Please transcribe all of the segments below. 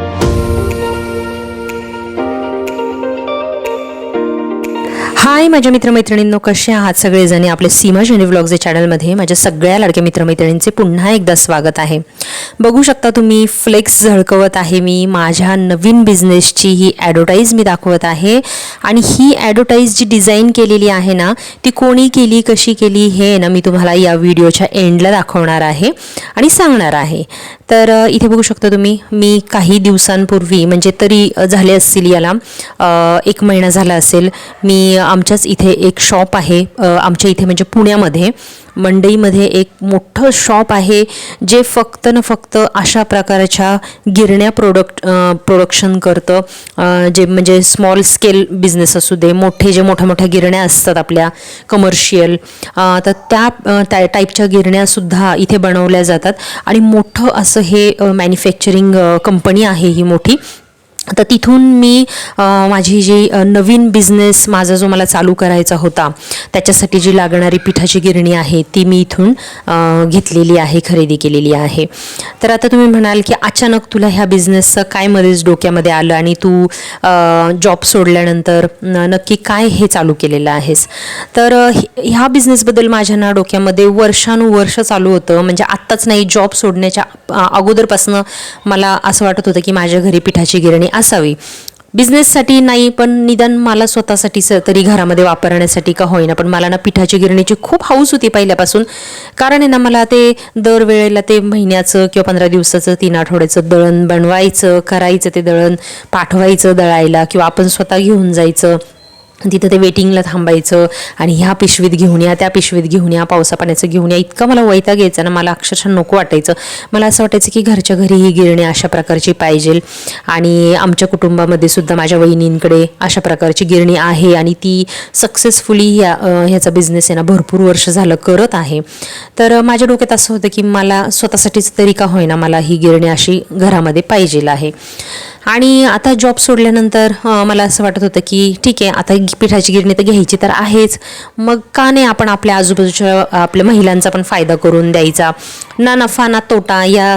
Thank you हाय माझ्या मित्रमैत्रिणींनो कसे आहात सगळेजणी? आपले सीमा जेनी व्लॉग्स या चॅनलमध्ये माझ्या सगळ्या लाडक्या मित्रमैत्रिणींचे पुन्हा एकदा स्वागत आहे. बघू शकता तुम्ही फ्लेक्स झळकवत आहे मी. माझ्या नवीन बिझनेसची ही ॲडव्हर्टाईज मी दाखवत आहे. आणि ही ॲडव्हर्टाईज जी डिझाईन केलेली आहे ना ती कोणी केली कशी केली हे ना मी तुम्हाला या व्हिडिओच्या एंडला दाखवणार आहे आणि सांगणार आहे. तर इथे बघू शकता तुम्ही मी काही दिवसांपूर्वी म्हणजे तरी झाले असतील याला एक महिना झाला असेल मी आमच्याच इथे एक शॉप आहे. आमच्या इथे म्हणजे पुण्यामध्ये मंडईमध्ये एक मोठं शॉप आहे जे फक्त न फक्त अशा प्रकारच्या गिरण्या प्रोडक्ट प्रोडक्शन करतं. जे म्हणजे स्मॉल स्केल बिझनेस असू दे मोठे जे मोठ्या मोठ्या गिरण्या असतात आपल्या कमर्शियल तर त्या त्या टाईपच्या गिरण्यासुद्धा इथे बनवल्या जातात. आणि मोठं असं हे मॅन्युफॅक्चरिंग कंपनी आहे ही मोठी. तर तिथून मी माझी जी नवीन बिझनेस माझा जो मला चालू करायचा होता त्याच्यासाठी जी लागणारी पिठाची गिरणी आहे ती मी इथून घेतलेली आहे खरेदी केलेली आहे. तर आता तुम्ही म्हणाल की अचानक तुला ह्या बिझनेसचं काय मध्येच डोक्यामध्ये आलं आणि तू जॉब सोडल्यानंतर नक्की काय हे चालू केलेलं आहेस? तर ह्या बिझनेसबद्दल माझ्या ना डोक्यामध्ये वर्षानुवर्ष चालू होतं म्हणजे आत्ताच नाही जॉब सोडण्याच्या अगोदरपासनं मला असं वाटत होतं की माझ्या घरी पिठाची गिरणी असावी. बिझनेससाठी नाही पण निदान मला स्वतःसाठी तरी घरामध्ये वापरण्यासाठी का होईना. पण मला ना पिठाची गिरणीची खूप हौस होती पहिल्यापासून. कारण आहे ना मला ते दरवेळेला ते महिन्याचं किंवा पंधरा दिवसाचं तीन आठवड्याचं दळण बनवायचं करायचं ते दळण पाठवायचं दळायला किंवा आपण स्वतः घेऊन जायचं. तिथं ते वेटिंगला थांबायचं आणि ह्या पिशवीत घेऊन या त्या पिशवीत घेऊन या पावसा पाण्याचं घेऊन या. इतकं मला वैताग यायचा ना मला अक्षरशः नको वाटायचं. मला असं वाटायचं की घरच्या घरी ही गिरणी अशा प्रकारची पाहिजे. आणि आमच्या कुटुंबामध्ये सुद्धा माझ्या वहिनींकडे अशा प्रकारची गिरणी आहे आणि ती सक्सेसफुली ह्या ह्याचा बिझनेस आहे ना भरपूर वर्ष झालं करत आहे. तर माझ्या डोक्यात असं होतं की मला स्वतःसाठीच तरी का होईना मला ही गिरणी अशी घरामध्ये पाहिजे आहे. आणि आता जॉब सोडल्यानंतर मला असं वाटत होतं की ठीक आहे आता पिठाची गिरणी तर घ्यायची तर आहेच. मग का नाही आपण आपल्या आजूबाजूच्या आपल्या महिलांचा पण फायदा करून द्यायचा? ना नफा ना तोटा या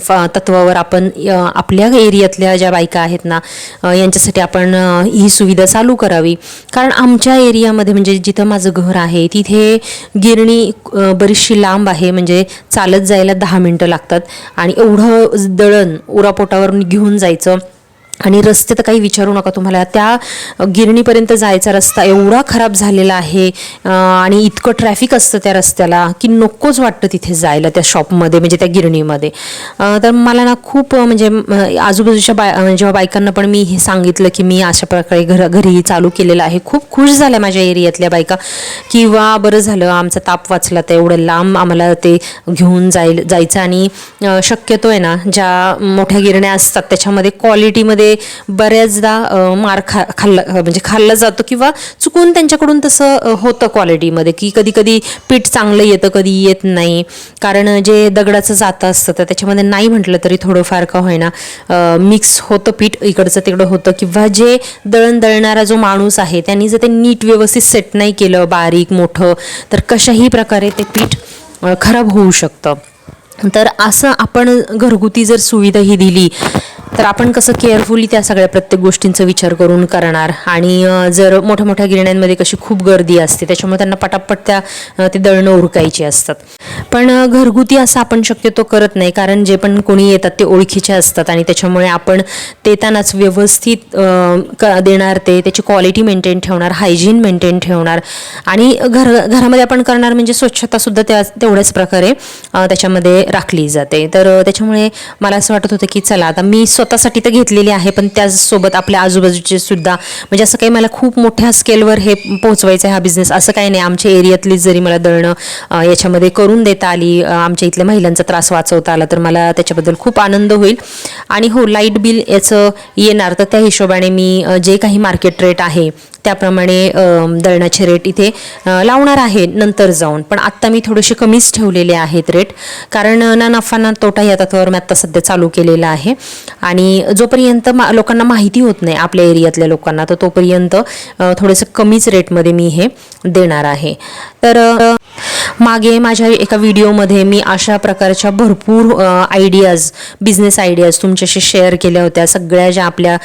फ- तत्वावर आपण आपल्या एरियातल्या ज्या बायका आहेत ना यांच्यासाठी आपण ही सुविधा चालू करावी. कारण आमच्या एरियामध्ये म्हणजे जिथं माझं घर आहे तिथे गिरणी बरीचशी लांब आहे. म्हणजे चालत जायला दहा मिनटं लागतात. आणि एवढं दळण उरापोटावरून घेऊन जायचं आणि रस्ते तर काही विचारू नका तुम्हाला. त्या गिरणीपर्यंत जायचा रस्ता एवढा खराब झालेला आहे आणि इतकं ट्रॅफिक असतं त्या रस्त्याला की नकोच वाटतं तिथे जायला त्या शॉपमध्ये म्हणजे त्या गिरणीमध्ये. तर मला ना खूप म्हणजे आजूबाजूच्या बाय जेव्हा बायकांना पण मी हे सांगितलं की मी अशा प्रकारे घर घरी चालू केलेलं आहे. खूप खुश झाल्या माझ्या एरियातल्या बायका किंवा बरं झालं आमचा ताप वाचला तर एवढं लांब आम्हाला ते घेऊन जाईल जायचं आणि शक्यतो आहे ना ज्या मोठ्या गिरण्या असतात त्याच्यामध्ये क्वालिटीमध्ये बऱ्याचदा मार खा खाल्ला म्हणजे खाल्ला जातो किंवा चुकून त्यांच्याकडून तसं होतं क्वालिटीमध्ये की कधी कधी पीठ चांगलं येतं कधी येत नाही. कारण जे दगडाचं जातं असतं तर त्याच्यामध्ये नाही म्हटलं तरी थोडंफार का होईना मिक्स होतं पीठ इकडचं तिकडं होतं. किंवा जे दळण दळणारा जो माणूस आहे त्यांनी जर ते नीट व्यवस्थित सेट नाही केलं बारीक मोठं तर कशाही प्रकारे ते पीठ खराब होऊ शकतं. तर असं आपण घरगुती जर सुविधा ही दिली तर आपण कसं केअरफुली त्या सगळ्या प्रत्येक गोष्टींचा विचार करून करणार? आणि जर मोठ्या मोठ्या गिरण्यांमध्ये कशी खूप गर्दी असते त्याच्यामुळे त्यांना पटापट त्या ते दळणं उरकायची असतात. पण घरगुती असं आपण शक्यतो करत नाही कारण जे पण कोणी येतात ते ओळखीचे असतात आणि त्याच्यामुळे आपण देतानाच व्यवस्थित क देणार ते त्याची क्वालिटी मेंटेन ठेवणार हायजीन मेंटेन ठेवणार. आणि घर घरामध्ये आपण करणार म्हणजे स्वच्छतासुद्धा त्या तेवढ्याच प्रकारे त्याच्यामध्ये राखली जाते. तर त्याच्यामुळे मला असं वाटत होतं की चला आता मी स्वतःसाठी तर घेतलेली आहे पण त्याचसोबत आपल्या आजूबाजूचे सुद्धा म्हणजे असं काही मला खूप मोठ्या स्केलवर हे पोहोचवायचं आहे हा बिझनेस असं काही नाही आमच्या एरियातली जरी मला दळणं याच्यामध्ये करून देता आली आमच्या इथल्या महिलांचा त्रास वाचवता आला तर मला त्याच्याबद्दल खूप आनंद होईल. आणि हो लाइट बिल याचं येणार तर त्या हिशोबाने मी जे काही मार्केट रेट आहे त्याप्रमाणे दळणाचे रेट इथे लावणार आहे नंतर जाऊन. पण आत्ता मी थोडेसे कमीच ठेवलेले आहेत रेट कारण ना नफा ना तोटा या तत्वावर मी आत्ता सध्या चालू केलेला आहे. आणि आणि जोपर्यंत मा लोकांना माहिती होत नाही आपल्या एरियातल्या लोकांना तर तोपर्यंत थोडंसं कमीच रेटमध्ये मी हे देणार आहे. तर मागे माझ्या एका व्हिडिओमध्ये मी अशा प्रकारच्या भरपूर आयडियाज बिझनेस आयडियाज तुमच्याशी शेअर केल्या होत्या. सगळ्या ज्या आपल्या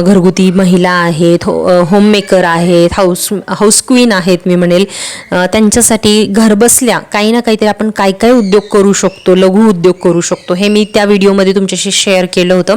घरगुती महिला आहेत हो होममेकर आहेत हाऊस हाऊस क्वीन आहेत मी म्हणेल त्यांच्यासाठी घरबसल्या काही ना काहीतरी आपण काय काय उद्योग करू शकतो लघु उद्योग करू शकतो हे मी त्या व्हिडिओमध्ये तुमच्याशी शेअर केलं होतं.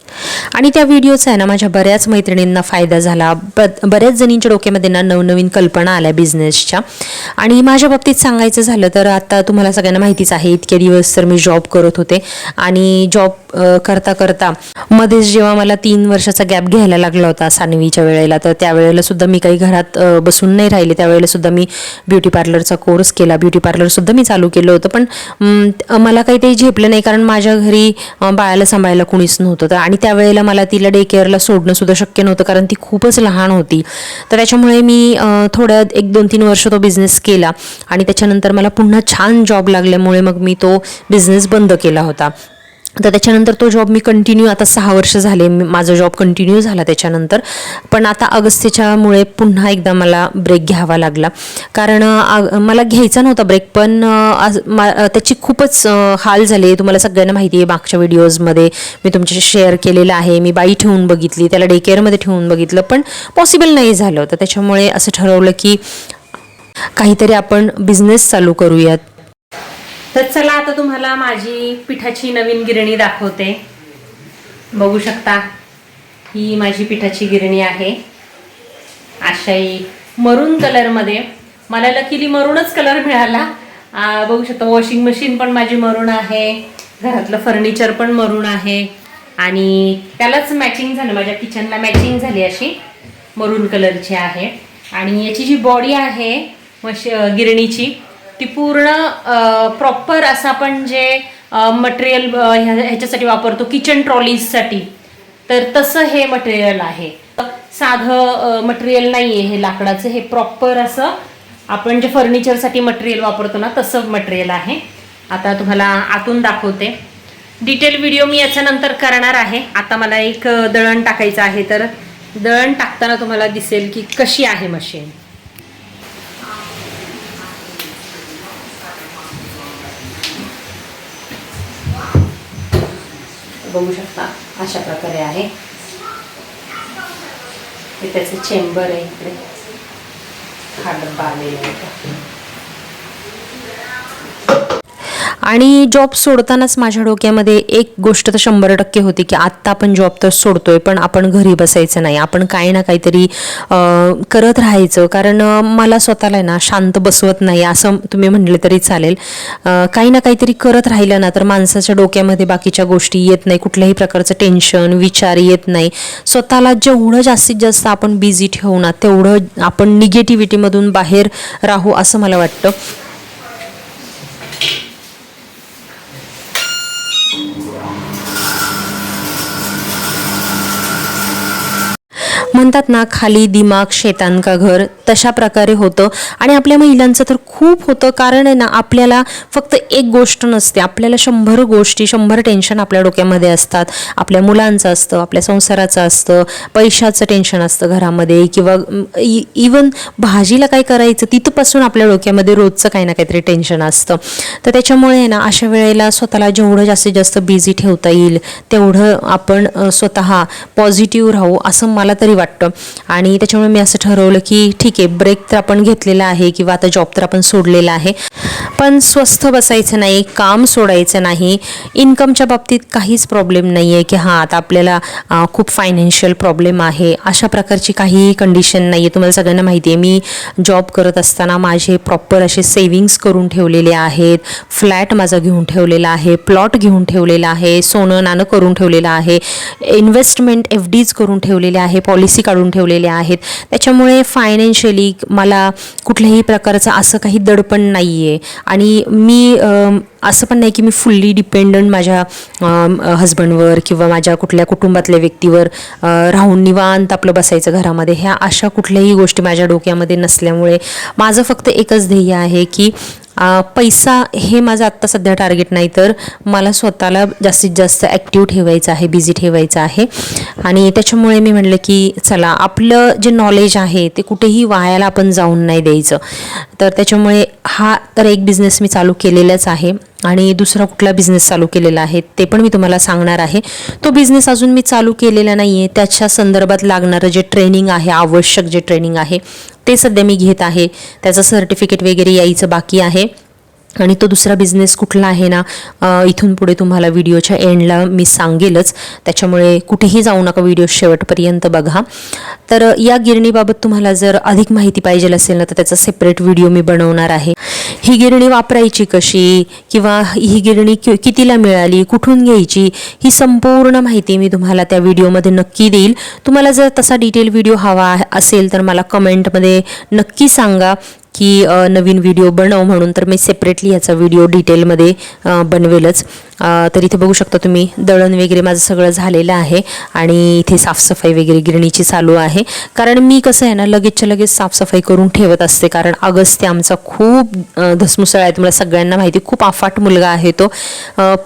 आणि त्या व्हिडिओचा आहे ना माझ्या बऱ्याच मैत्रिणींना फायदा झाला. ब बऱ्याच जणींच्या डोक्यामध्ये ना नवनवीन कल्पना आल्या बिझनेसच्या आणि माझ्या बाबतीत सांगायचं झालं तर आता तुम्हाला सगळ्यांना माहितीच आहे इतके दिवस तर मी जॉब करत होते. आणि जॉब करता करता मध्येच जेव्हा मला तीन वर्षाचा गॅप घ्यायला लागला होता सानवीच्या वेळेला तर त्यावेळेला सुद्धा मी काही घरात बसून नाही राहिले. त्यावेळेला सुद्धा मी ब्युटी पार्लरचा कोर्स केला. ब्युटी पार्लरसुद्धा मी चालू केलं होतं. पण मला काही ते झेपलं नाही कारण माझ्या घरी बाळाला सांभाळायला कुणीच नव्हतं. तर आणि त्यावेळेला मला तिला डे केअरला सोडणं सुद्धा शक्य नव्हतं कारण ती खूपच लहान होती. तर त्याच्यामुळे मी थोड्या एक दोन तीन वर्ष तो बिझनेस केला आणि त्याच्यानंतर मला पुन्हा छान जॉब लागल्यामुळे मग मी तो बिझनेस बंद केला होता. तर त्याच्यानंतर तो जॉब मी कंटिन्यू आता सहा वर्ष झाले. माझा जॉब कंटिन्यू झाला त्याच्यानंतर. पण आता अगस्त्यच्यामुळे पुन्हा एकदा मला ब्रेक घ्यावा लागला. कारण मला घ्यायचा नव्हता ब्रेक पण आज मा- त्याची खूपच हाल झाले. तुम्हाला सगळ्यांना माहिती आहे मागच्या व्हिडिओजमध्ये मी तुमच्याशी शेअर केलेलं आहे. मी बाई ठेवून बघितली त्याला डे केअरमध्ये ठेवून बघितलं पण पॉसिबल नाही झालं. तर त्याच्यामुळे असं ठरवलं की काहीतरी आपण बिझनेस चालू करूयात. तर चला आता तुम्हाला माझी पिठाची नवीन गिरणी दाखवते. बघू शकता ही माझी पिठाची गिरणी आहे. आशाई मरून कलरमध्ये मला लकीली मरूनच कलर मिळाला. बघू शकता वॉशिंग मशीन पण माझी मरून आहे. घरातलं फर्निचर पण मरून आहे. आणि त्यालाच मॅचिंग झालं माझ्या किचनला मॅचिंग झाली अशी. मरून कलरची आहे. आणि याची जी बॉडी आहे मश गिरणीची ती पूर्ण प्रॉपर असं आपण जे मटेरियल ह्याच्यासाठी वापरतो किचन ट्रॉलीजसाठी तर तसं हे मटेरियल आहे. साधं मटेरियल नाही आहे हे लाकडाचं हे प्रॉपर असं आपण जे फर्निचरसाठी मटेरियल वापरतो ना तसं मटेरियल आहे. आता तुम्हाला आतून दाखवते. डिटेल व्हिडिओ मी याच्यानंतर करणार आहे. आता मला एक दळण टाकायचं आहे. तर दळण टाकताना तुम्हाला दिसेल की कशी आहे मशीन बघू शकता. अशा प्रकारे आहे. हे त्याचं चेंबर आहे इकडे. हा डब्बा आलेला आहे. आणि जॉब सोडतानाच माझ्या डोक्यामध्ये एक गोष्ट तर शंभर टक्के होती की आत्ता आपण जॉब तर सोडतोय पण आपण घरी बसायचं नाही. आपण काही ना काहीतरी करत राहायचं. कारण मला स्वतःला आहे ना शांत बसवत नाही असं तुम्ही म्हणले तरी चालेल. काही ना काहीतरी करत राहिलं ना तर माणसाच्या डोक्यामध्ये बाकीच्या गोष्टी येत नाही. कुठल्याही प्रकारचं टेन्शन विचार येत नाही. स्वतःला जेवढं जास्तीत जास्त आपण बिझी ठेवू ना तेवढं आपण निगेटिव्हिटीमधून बाहेर राहू असं मला वाटतं. म्हणतात ना खाली दिमाग शेतान का घर. तशा प्रकारे होतं. आणि आपल्या महिलांचं तर खूप होतं. कारण आहे ना आपल्याला फक्त एक गोष्ट नसते. आपल्याला शंभर गोष्टी शंभर टेन्शन आपल्या डोक्यामध्ये असतात. आपल्या मुलांचं असतं आपल्या संसाराचं असतं. पैशाचं टेन्शन असतं घरामध्ये. किंवा इवन भाजीला काय करायचं तिथपासून आपल्या डोक्यामध्ये रोजचं काही ना काहीतरी टेन्शन असतं. तर त्याच्यामुळे आहे ना अशा वेळेला स्वतःला जेवढं जास्तीत जास्त बिझी ठेवता येईल तेवढं आपण स्वतः पॉझिटिव्ह राहू असं मला तरी वाटतं. आणि त्याच्यामुळे मी असं ठरवलं की ठीक आहे ब्रेक तर आपण घेतलेला आहे किंवा आता जॉब तर आपण सोडलेला आहे. पण स्वस्थ बसायचं नाही काम सोडायचं नाही. इन्कमच्या बाबतीत काहीच प्रॉब्लेम नाही आहे की हां आता आपल्याला खूप फायनान्शियल प्रॉब्लेम आहे. अशा प्रकारची काहीही कंडिशन नाही आहे तुम्हाला सगळ्यांना माहिती आहे मी जॉब करत असताना माझे प्रॉपर असे सेविंग्स करून ठेवलेले आहेत. फ्लॅट माझा घेऊन ठेवलेला आहे. प्लॉट घेऊन ठेवलेला आहे. सोनं नाणं करून ठेवलेलं आहे. इन्व्हेस्टमेंट एफ डीज करून ठेवलेले आहे. पॉलिसी काढून ठेवलेले आहेत. त्याच्यामुळे फायनान्शियली मला कुठल्याही प्रकारचं असं काही दडपण नाही आहे आणि मी असं पण नाही की मी फुल्ली डिपेंडंट माझ्या हजबंडवर किंवा माझ्या कुठल्या कुटुंबातल्या व्यक्तीवर राहून निवांत आपलं बसायचं घरामध्ये. ह्या अशा कुठल्याही गोष्टी माझ्या डोक्यामध्ये नसल्यामुळे माझं फक्त एकच ध्येय आहे की पैसा हे माझं आत्ता सध्या टार्गेट नाही तर मला स्वतःला जास्तीत जास्त ॲक्टिव्ह ठेवायचं आहे बिझी ठेवायचं आहे. आणि त्याच्यामुळे मी म्हणलं की चला आपलं जे नॉलेज आहे ते कुठेही वायाला आपण जाऊन नाही द्यायचं. तर त्याच्यामुळे हा तर एक बिझनेस मी चालू केलेलाच आहे. आणि दुसरा कुठला बिझनेस चालू केलेला आहे ते पण मी तुम्हाला सांगणार आहे. तो बिझनेस अजून मी चालू केलेला नाही आहे त्याच्या संदर्भात लागणारं जे ट्रेनिंग आहे आवश्यक जे ट्रेनिंग आहे ते सध्या मी घेत आहे. त्याचं सर्टिफिकेट वगैरे यायचं बाकी आहे. आणि तो दुसरा बिझनेस कुठला आहे ना इथून पुढे तुम्हाला व्हिडिओच्या एंडला मी सांगेलच. त्याच्यामुळे कुठेही जाऊ नका व्हिडिओ शेवटपर्यंत बघा. तर या गिरणीबाबत तुम्हाला जर अधिक माहिती पाहिजे असेल ना तर त्याचा सेपरेट व्हिडिओ मी बनवणार आहे. ही गिरणी वापरायची कशी? किंवा ही गिरणी कि- कितीला मिळाली? कुठून घ्यायची? ही संपूर्ण माहिती मी तुम्हाला त्या व्हिडिओमध्ये नक्की देईल. तुम्हाला जर तसा डिटेल व्हिडिओ हवा असेल तर मला कमेंटमध्ये नक्की सांगा. की नवीन व्हिडिओ बनव म्हणून तर मी सेपरेटली ह्याचा व्हिडिओ डिटेलमध्ये बनवेलच. तर इथे बघू शकता तुम्ही दळण वगैरे माझं सगळं झालेलं आहे आणि इथे साफसफाई वगैरे गिरणीची चालू आहे. कारण मी कसं आहे ना लगेचच्या लगेच साफसफाई करून ठेवत असते. कारण अगस्त्य आमचा खूप अ, धसमुसळ आहे. तुम्हाला सगळ्यांना माहिती खूप अफाट मुलगा आहे तो.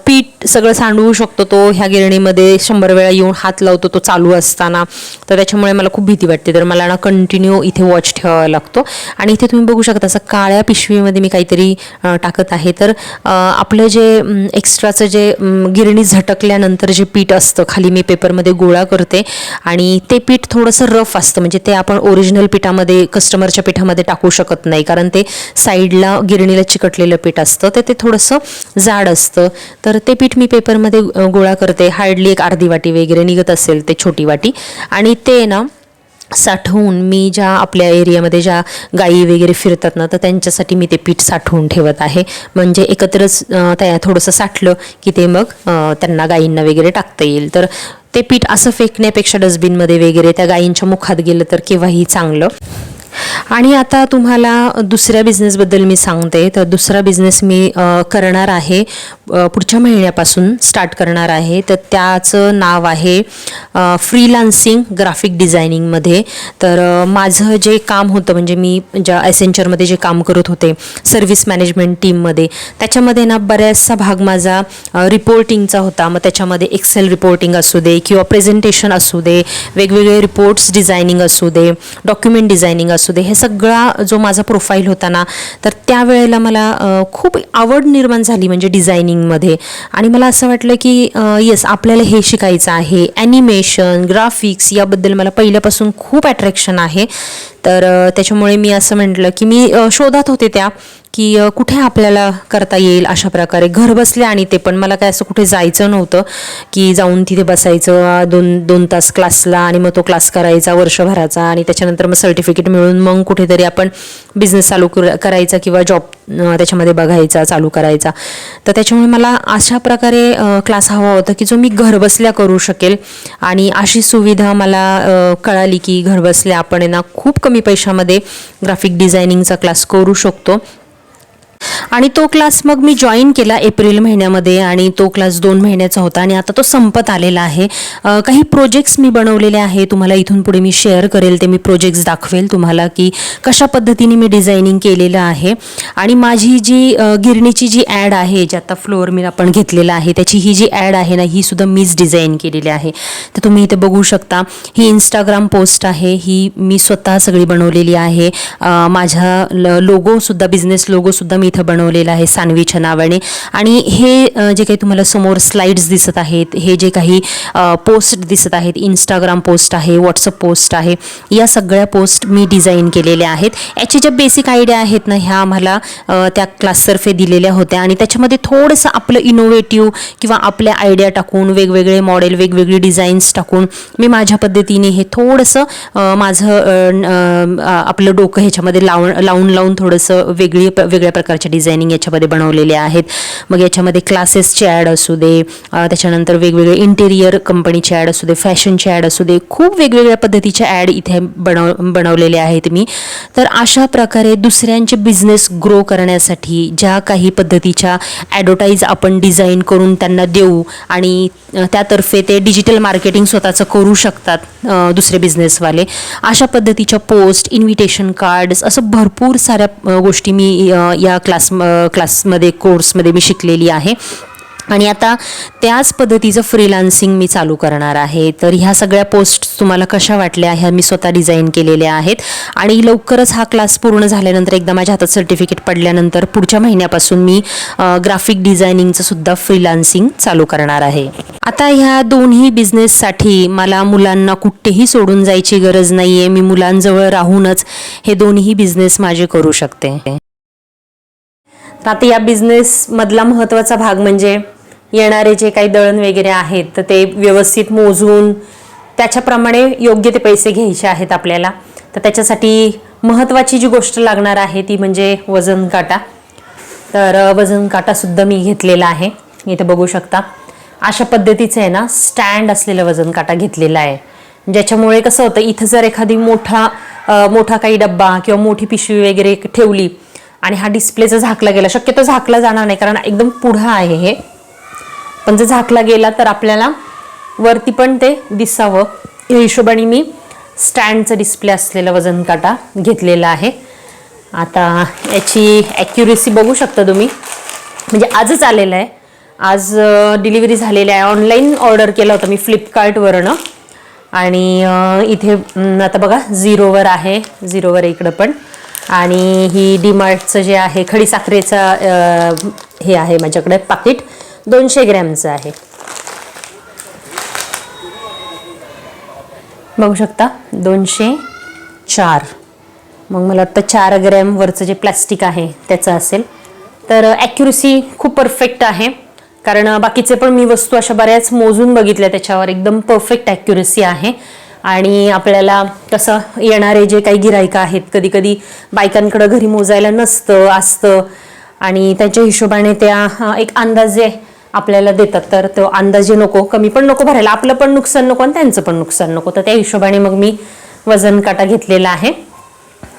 पीठ सगळं सांडवू शकतो तो. ह्या गिरणीमध्ये शंभर वेळा येऊन हात लावतो तो चालू असताना. तर त्याच्यामुळे मला खूप भीती वाटते. तर मला ना कंटिन्यू इथे वॉच ठेवावा लागतो. आणि इथे तुम्ही बघू शकता असं काळ्या पिशवीमध्ये मी काहीतरी टाकत आहे. तर आपलं जे एक्स्ट्राचं जे गिरणी झटकल्यानंतर जे पीठ असतं खाली मी पेपरमध्ये गोळा करते. आणि ते पीठ थोडंसं रफ असतं म्हणजे ते आपण ओरिजिनल पिठामध्ये कस्टमरच्या पिठामध्ये टाकू शकत नाही. कारण ते साईडला गिरणीला चिकटलेलं पीठ असतं तर ते थोडंसं जाड असतं. तर ते पीठ मी पेपरमध्ये गोळा करते. हार्डली एक अर्धी वाटी वगैरे निघत असेल ते छोटी वाटी. आणि ते ना साठवून मी ज्या आपल्या एरियामध्ये ज्या गायी वगैरे फिरतात ना तर त्यांच्यासाठी मी ते पीठ साठवून ठेवत आहे. म्हणजे एकत्रच त्या थोडंसं साठलं की ते मग त्यांना गायींना वगैरे टाकता येईल. तर ते पीठ असं फेकण्यापेक्षा डस्टबिनमध्ये वगैरे त्या गायींच्या मुखात गेलं तर केव्हाही चांगलं. आणि आता तुम्हाला दुसऱ्या बिझनेसबद्दल मी सांगते. तर दुसरा बिझनेस मी करणार आहे. पुढच्या महिन्यापासून स्टार्ट करणार आहे. तर त्याचं नाव आहे फ्रीलान्सिंग ग्राफिक डिझायनिंगमध्ये तर माझं जे काम होतं म्हणजे मी ज्या ॲसेंचरमध्ये जे काम करत होते सर्व्हिस मॅनेजमेंट टीममध्ये त्याच्यामध्ये ना बऱ्याचसा भाग माझा रिपोर्टिंगचा होता. मग त्याच्यामध्ये एक्सेल रिपोर्टिंग असू दे किंवा प्रेझेंटेशन असू दे वेगवेगळे रिपोर्ट्स डिझायनिंग असू दे डॉक्युमेंट डिझायनिंग असू दे हे सगळा जो माझा प्रोफाईल होता ना तर त्यावेळेला मला खूप आवड निर्माण झाली म्हणजे डिझायनिंगमध्ये. आणि मला असं वाटलं की येस आपल्याला हे शिकायचं आहे. ॲनिमेशन ग्राफिक्स याबद्दल मला पहिल्यापासून खूप अट्रॅक्शन आहे. तर त्याच्यामुळे मी असं म्हटलं की मी शोधात होते त्या. की कुठे आपल्याला करता येईल अशा प्रकारे? घर बसले आणि ते पण. मला काय असं कुठे जायचं नव्हतं की जाऊन तिथे बसायचं दोन दोन तास क्लासला आणि मग तो क्लास करायचा वर्षभराचा आणि त्याच्यानंतर मग सर्टिफिकेट मिळून मग कुठेतरी आपण बिझनेस चालू कर- करायचा किंवा जॉब त्याच्यामध्ये बघायचा चालू करायचा. तर त्याच्यामुळे मला अशा प्रकारे क्लास हवा होता की जो मी घरबसल्या करू शकेल. आणि अशी सुविधा मला कळाली की घरबसल्या आपण ना खूप कमी पैशामध्ये ग्राफिक डिझायनिंगचा क्लास करू शकतो. आणि तो क्लास मग मी जॉईन केला एप्रिल महिन्यामध्ये आणि तो क्लास दोन महिन्याचा होता आणि आता तो संपत आलेला आहे. काही प्रोजेक्ट्स मी बनवलेले आहे तुम्हाला इथून पुढे मी शेअर करेल ते मी प्रोजेक्ट्स दाखवेल तुम्हाला की कशा पद्धतीने मी डिझायनिंग केलेलं आहे. आणि माझी जी गिरणीची जी ॲड आहे जी आता फ्लोअर मी आपण घेतलेला आहे त्याची ही जी ॲड आहे ना ही सुद्धा मीच डिझाईन केलेली आहे. तर तुम्ही इथे बघू शकता ही इंस्टाग्राम पोस्ट आहे ही मी स्वतः सगळी बनवलेली आहे. अ, माझ्या लोगोसुद्धा बिझनेस लोगोसुद्धा मी इथं बनवलेलं आहे सानवीच्या नावाने आणि हे जे काही तुम्हाला समोर स्लाइड्स दिसत आहेत हे जे काही पोस्ट दिसत आहेत इंस्टाग्राम पोस्ट आहे व्हॉट्सअप पोस्ट आहे या सगळ्या पोस्ट मी डिझाईन केलेल्या आहेत. याची ज्या बेसिक आयडिया आहेत ना ह्या आम्हाला त्या क्लासतर्फे दिलेल्या होत्या. आणि त्याच्यामध्ये थोडंसं आपलं इनोव्हेटिव्ह किंवा आपल्या आयडिया टाकून वेगवेगळे मॉडेल वेगवेगळे डिझाईन्स टाकून मी माझ्या पद्धतीने हे थोडंसं माझं आपलं डोकं ह्याच्यामध्ये लावून लावून लावून थोडंसं वेगळी वेगळ्या प्रकारच्या डिझायनिंग याच्यामध्ये बनवलेले आहेत. मग याच्यामध्ये क्लासेसचे ॲड असू दे त्याच्यानंतर वेगवेगळे इंटेरियर कंपनीचे ॲड असू दे फॅशनचे ॲड असू दे खूप वेगवेगळ्या पद्धतीच्या ॲड इथे बनव बनवलेले आहेत मी. तर अशा प्रकारे दुसऱ्यांचे बिझनेस ग्रो करण्यासाठी ज्या काही पद्धतीच्या ॲडव्हर्टाईज आपण डिझाईन करून त्यांना देऊ आणि त्यातर्फे ते डिजिटल मार्केटिंग स्वतःचं करू शकतात दुसरे बिझनेसवाले अशा पद्धतीच्या पोस्ट इन्व्हिटेशन कार्ड्स असं भरपूर साऱ्या गोष्टी मी या क्लास क्लासमध्ये कोर्समध्ये मी शिकलेली आहे. आणि आता त्याच पद्धतीचं फ्रीलान्सिंग मी चालू करणार आहे. तर ह्या सगळ्या पोस्ट तुम्हाला कशा वाटल्या ह्या मी स्वतः डिझाईन केलेल्या आहेत. आणि लवकरच हा क्लास पूर्ण झाल्यानंतर एकदा माझ्या हातात सर्टिफिकेट पडल्यानंतर पुढच्या महिन्यापासून मी ग्राफिक डिझायनिंगचं सुद्धा फ्रीलान्सिंग चालू करणार आहे. आता ह्या दोन्ही बिझनेससाठी मला मुलांना कुठेही सोडून जायची गरज नाही आहे मी मुलांजवळ राहूनच हे दोन्ही बिझनेस माझे करू शकते. तर आता या बिझनेसमधला महत्त्वाचा भाग म्हणजे येणारे जे काही दळण वगैरे आहेत तर ते व्यवस्थित मोजून त्याच्याप्रमाणे योग्य ते पैसे घ्यायचे आहेत आपल्याला. तर त्याच्यासाठी महत्त्वाची जी गोष्ट लागणार आहे ती म्हणजे वजन काटा. तर वजन काटासुद्धा मी घेतलेला आहे. इथं बघू शकता. अशा पद्धतीचं आहे ना स्टँड असलेला वजन काटा घेतलेला आहे. ज्याच्यामुळे कसं होतं इथं जर एखादी मोठा मोठा काही डब्बा किंवा मोठी पिशवी वगैरे ठेवली आणि हा डिस्प्लेचा झाकला गेला. शक्यतो झाकला जाणार नाही कारण एकदम पुढं आहे हे. पण जर झाकला गेला तर आपल्याला वरती पण ते दिसावं. या हिशोबाने मी स्टँडचं डिस्प्ले असलेला वजन काटा घेतलेला आहे. आता याची ॲक्युरेसी बघू शकता तुम्ही. म्हणजे आजच आलेलं आहे. आज डिलिव्हरी झालेली आहे. ऑनलाईन ऑर्डर केला होता मी फ्लिपकार्टवरनं आणि इथे आता बघा झिरोवर आहे. झिरोवर इकडं पण. आणि ही डीमार्टचं जे आहे खडीसाखरेचा हे आहे माझ्याकडे पाकिट. दोनशे ग्रॅमचं आहे. बघू शकता दोनशे चार. मग मला वाटतं चार ग्रॅमवरचं जे प्लॅस्टिक आहे त्याचं असेल. तर ॲक्युरेसी खूप परफेक्ट आहे. कारण बाकीचे पण मी वस्तू अशा बऱ्याच मोजून बघितल्या त्याच्यावर एकदम परफेक्ट ॲक्युरेसी आहे. आणि आपल्याला कसं येणारे जे काही गिरायकं आहेत कधी कधी बायकांकडं घरी मोजायला नसतं असतं. आणि त्यांच्या हिशोबाने त्या एक अंदाजे आपल्याला देतात. तर तो अंदाजे नको कमी पण नको भरायला. आपलं पण नुकसान नको आणि त्यांचं पण नुकसान नको. तर त्या हिशोबाने मग मी वजन काटा घेतलेला आहे.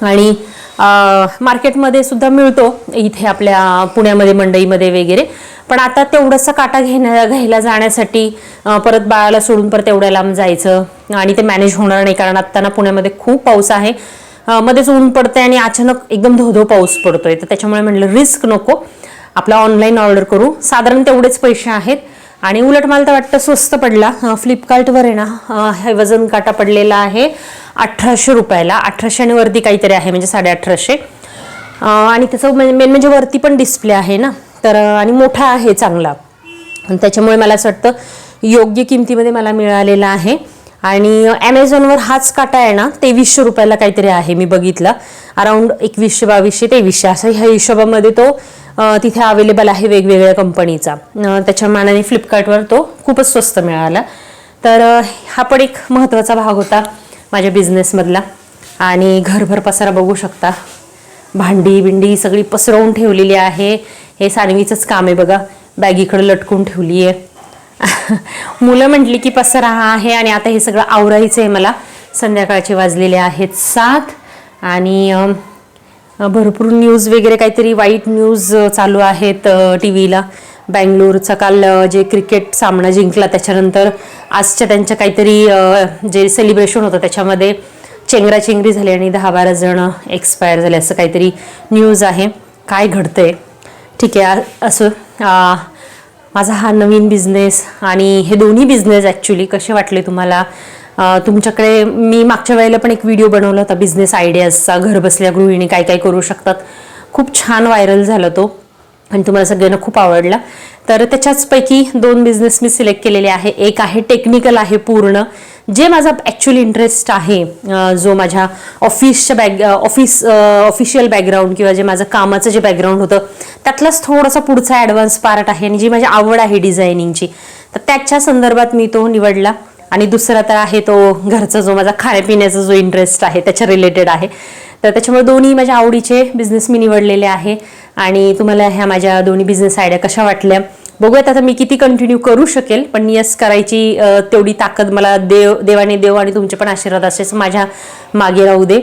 आणि मार्केटमध्ये सुद्धा मिळतो इथे आपल्या पुण्यामध्ये मंडईमध्ये वगैरे. पण आता तेवढासा काटा घेण्या घ्यायला जाण्यासाठी परत बाळाला सोडून परत एवढ्या लांब जायचं आणि ते मॅनेज होणार नाही कारण आत्ता ना पुण्यामध्ये खूप पाऊस आहे. मध्येच ऊन पडतंय आणि अचानक एकदम धोधो पाऊस पडतोय. तर त्याच्यामुळे म्हटलं रिस्क नको. आपला ऑनलाईन ऑर्डर करू. साधारण तेवढेच पैसे आहेत. आणि उलट मला तर वाटतं स्वस्त पडला. फ्लिपकार्टवर आहे ना हे वजन काटा पडलेला आहे अठराशे रुपयाला. अठराशे आणि वरती काहीतरी आहे म्हणजे साडे अठराशे आणि त्याचं म्हणजे मेन म्हणजे वरती पण डिस्प्ले आहे ना. तर आणि मोठा आहे चांगला. आणि त्याच्यामुळे मला असं वाटतं योग्य किमतीमध्ये मला मिळालेला आहे. आणि ॲमेझॉनवर हाच काटा आहे ना तेवीसशे रुपयाला काहीतरी आहे मी बघितला. अराऊंड एकवीसशे बावीसशे तेवीसशे असं ह्या हिशोबामध्ये तो तिथे अवेलेबल आहे वेगवेगळ्या कंपनीचा त्याच्या मानाने फ्लिपकार्टवर तो खूपच स्वस्त मिळाला. तर हा पण एक महत्त्वाचा भाग होता माझ्या बिझनेसमधला आणि घरभर पसारा बघू शकता. भांडी बिंडी सगळी पसरवून ठेवलेली आहे. हे सानवीचंच काम आहे बघा. बॅगीकडं लटकून ठेवली आहे मुलं म्हटली की पसारा हा आहे आणि आता हे सगळं आवरायचं आहे मला. संध्याकाळचे वाजलेले आहेत सात. आणि भरपूर न्यूज वगैरे काहीतरी वाईट न्यूज चालू आहेत टी व्हीला बँगलोरचा काल जे क्रिकेट सामना जिंकला त्याच्यानंतर आजच्या त्यांच्या काहीतरी जे सेलिब्रेशन होतं त्याच्यामध्ये चेंगराचेंगरी झाली आणि दहा बारा जण एक्सपायर झाले असं काहीतरी न्यूज आहे. काय घडतंय? ठीक आहे असं माझा हा नवीन बिझनेस आणि हे दोन्ही बिझनेस ॲक्च्युली कसे वाटले तुम्हाला? तुमच्याकडे मी मागच्या वेळेला पण एक व्हिडिओ बनवला होता बिझनेस आयडियाजचा घर बसल्या गृहिणी काय काय करू शकतात. खूप छान व्हायरल झाला तो आणि तुम्हाला सगळ्यांना खूप आवडला. तर त्याच्याचपैकी दोन बिझनेस मी सिलेक्ट केलेले आहे. एक आहे टेक्निकल आहे पूर्ण जे माझा ॲक्च्युअली इंटरेस्ट आहे. जो माझ्या ऑफिसच्या बॅग ऑफिस ऑफिशियल बॅकग्राऊंड किंवा जे माझं कामाचं जे बॅकग्राऊंड होतं त्यातलाच थोडासा पुढचा ॲडव्हान्स पार्ट आहे आणि जी माझी आवड आहे डिझायनिंगची तर त्याच्या संदर्भात मी तो निवडला. आणि दुसरा तर आहे तो घरचा जो माझा खाण्यापिण्याचा जो इंटरेस्ट आहे त्याच्या रिलेटेड आहे. तर त्याच्यामुळे दोन्ही माझ्या आवडीचे बिझनेस मी निवडलेले आहे. आणि तुम्हाला ह्या माझ्या दोन्ही बिझनेस आयडिया कशा वाटल्या बघूयात आता मी किती कंटिन्यू करू शकेल पण यस करायची तेवढी ताकद मला देव देवाने देव आणि तुमचे पण आशीर्वाद असेच माझ्या मागे राहू दे.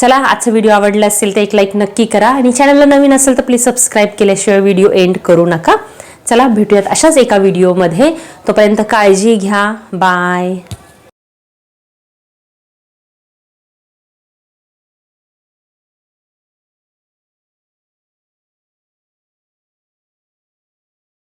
चला आजचा व्हिडिओ आवडला असेल तर एक लाईक नक्की करा. आणि चॅनलला नवीन असेल तर प्लीज सबस्क्राईब केल्याशिवाय व्हिडिओ एंड करू नका. चला भेटूयात अशाच एका व्हिडिओमध्ये तोपर्यंत काळजी घ्या. बाय